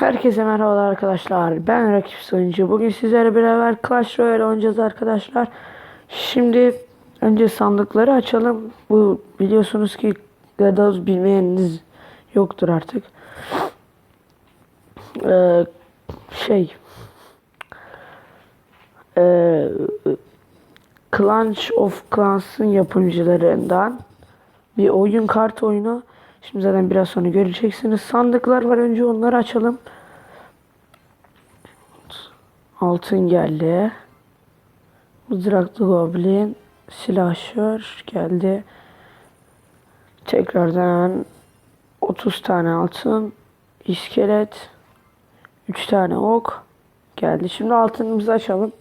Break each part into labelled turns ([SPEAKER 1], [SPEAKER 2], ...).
[SPEAKER 1] Herkese merhabalar arkadaşlar. Ben Rakip Sayıncı. Bugün sizlerle beraber Clash Royale oynayacağız arkadaşlar. Şimdi önce sandıkları açalım. Bu biliyorsunuz ki Gadoz bilmeyeniniz yoktur artık. Ee, şey ee, Clash of Clans'ın yapımcılarından bir oyun kart oyunu. Şimdi zaten biraz sonra göreceksiniz. Sandıklar var önce onları açalım. Altın geldi. Mızraklı Goblin. Silahşör geldi. Tekrardan 30 tane altın. iskelet. 3 tane ok geldi. Şimdi altınımızı açalım.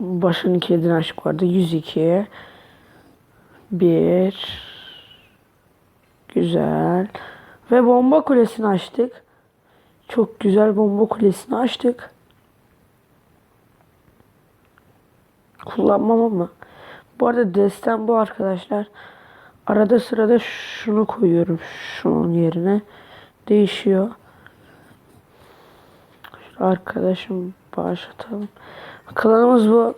[SPEAKER 1] Başının kedini aşık vardı. 102. Bir. Güzel. Ve bomba kulesini açtık. Çok güzel bomba kulesini açtık. Kullanmam ama. Bu arada destem bu arkadaşlar. Arada sırada şunu koyuyorum. Şunun yerine. Değişiyor. Şu arkadaşım başlatalım. Klanımız bu.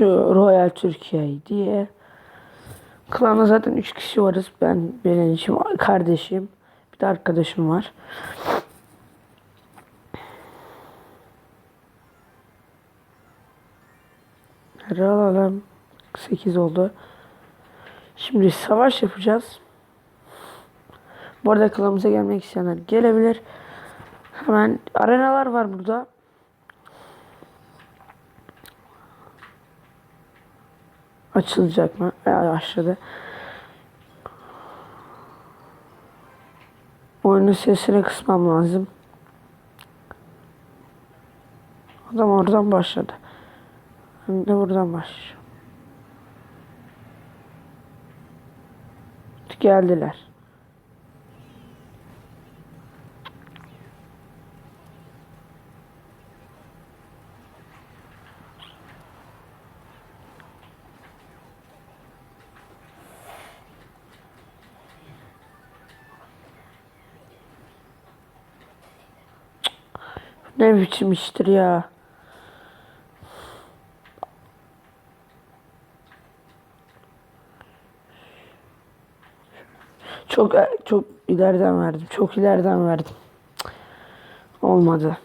[SPEAKER 1] Şu Royal Türkiye diye. Klanda zaten 3 kişi varız. Ben, benim için kardeşim. Bir de arkadaşım var. Nereye alalım? 8 oldu. Şimdi savaş yapacağız. Bu arada klanımıza gelmek isteyenler gelebilir. Hemen arenalar var burada. Açılacak mı? Ya başladı. Oyunun sesini kısmam lazım. Adam oradan başladı. Ben de buradan başlayacağım. Geldiler. Ne biçim iştir ya. Çok çok ileriden verdim. Çok ileriden verdim. Olmadı.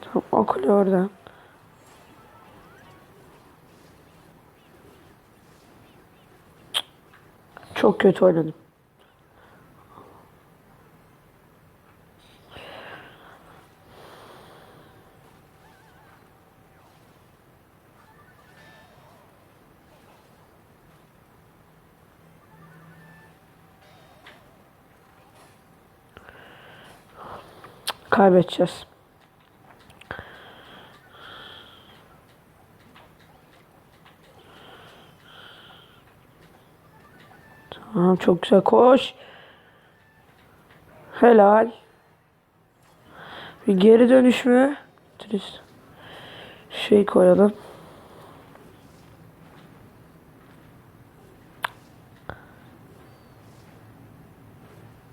[SPEAKER 1] Tamam okul orada. Çok kötü oynadım. Kaybedeceğiz. Tamam çok güzel koş. Helal. Bir geri dönüş mü? Turist. Şey koyalım.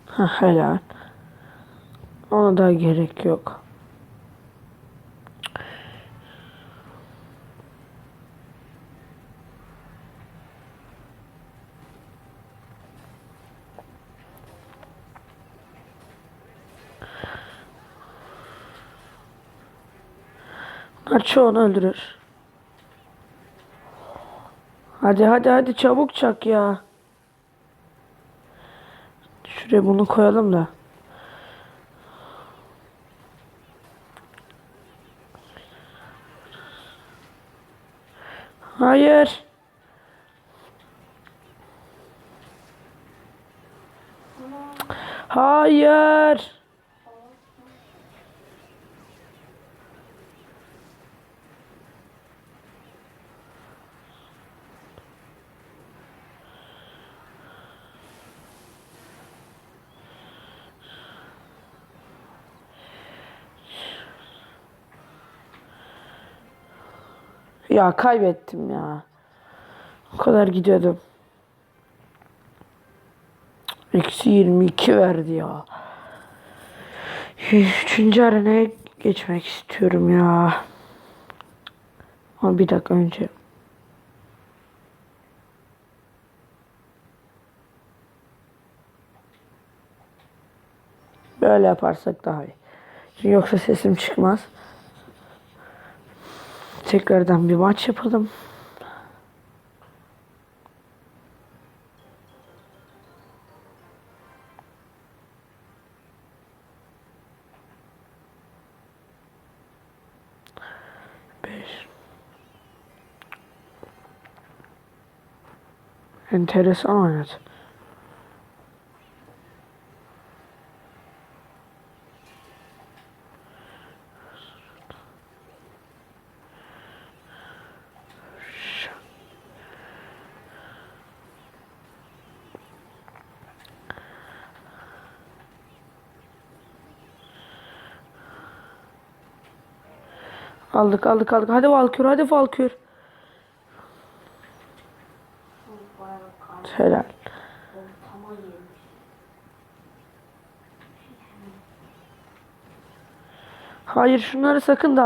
[SPEAKER 1] Ha helal. Ona da gerek yok. Bunlar çoğunu öldürür. Hadi hadi hadi çabuk çak ya. Şuraya bunu koyalım da. Hayır. Hayır. Ya kaybettim ya. O kadar gidiyordum. Eksi 22 verdi ya. Üçüncü arenaya geçmek istiyorum ya. Ama bir dakika önce. Böyle yaparsak daha iyi. Çünkü yoksa sesim çıkmaz. Tekrardan bir maç yapalım. Beş. Enteresan oynadı. Aldık aldık aldık. Hadi Valkür hadi Valkür. Helal. Hayır şunları sakın da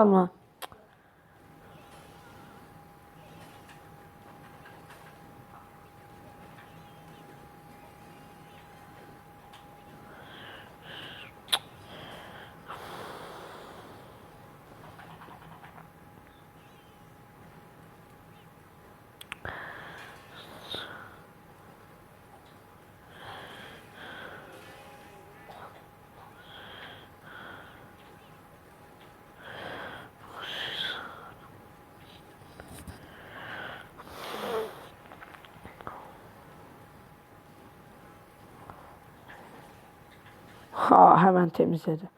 [SPEAKER 1] Ha hemen temizledi.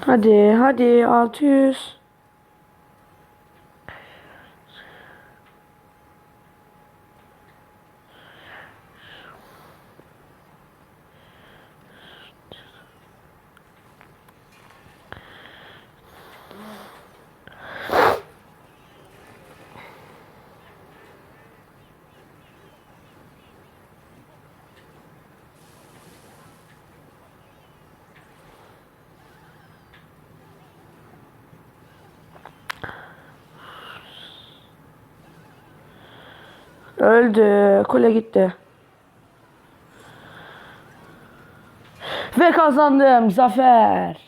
[SPEAKER 1] Hadi hadi 600. Öldü. Kule gitti. Ve kazandım. Zafer.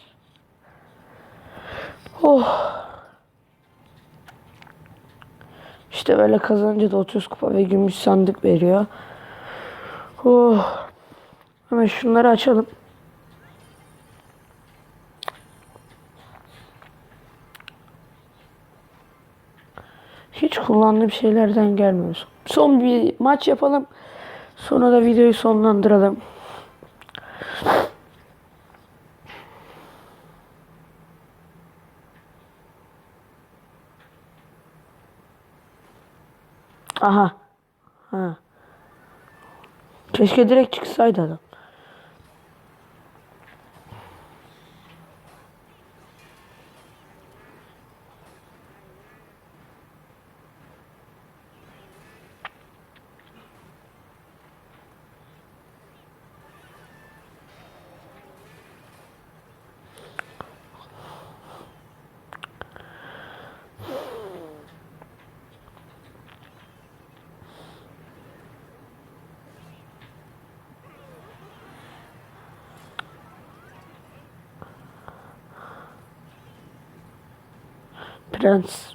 [SPEAKER 1] Oh. İşte böyle kazanınca da 30 kupa ve gümüş sandık veriyor. Oh. Hemen şunları açalım. Hiç kullandığım şeylerden gelmiyor. Son bir maç yapalım. Sonra da videoyu sonlandıralım. Aha. Ha. Keşke direkt çıksaydı adam. Dance.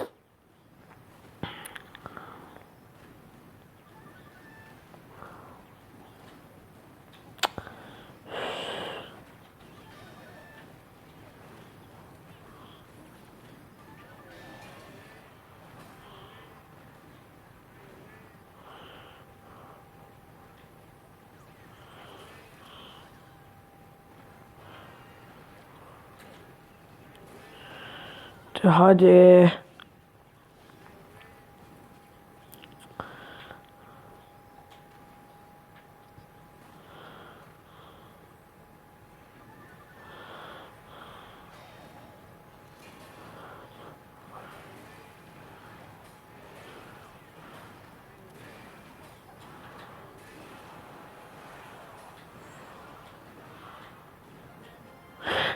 [SPEAKER 1] Hadi.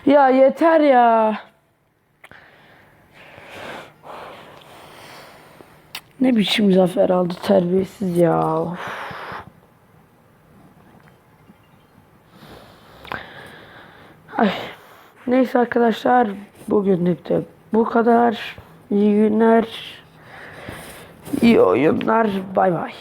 [SPEAKER 1] Ya yeter ya. Ne biçim zafer aldı terbiyesiz ya. Of. Ay. Neyse arkadaşlar bugünlük de bu kadar. İyi günler. İyi oyunlar. Bay bay.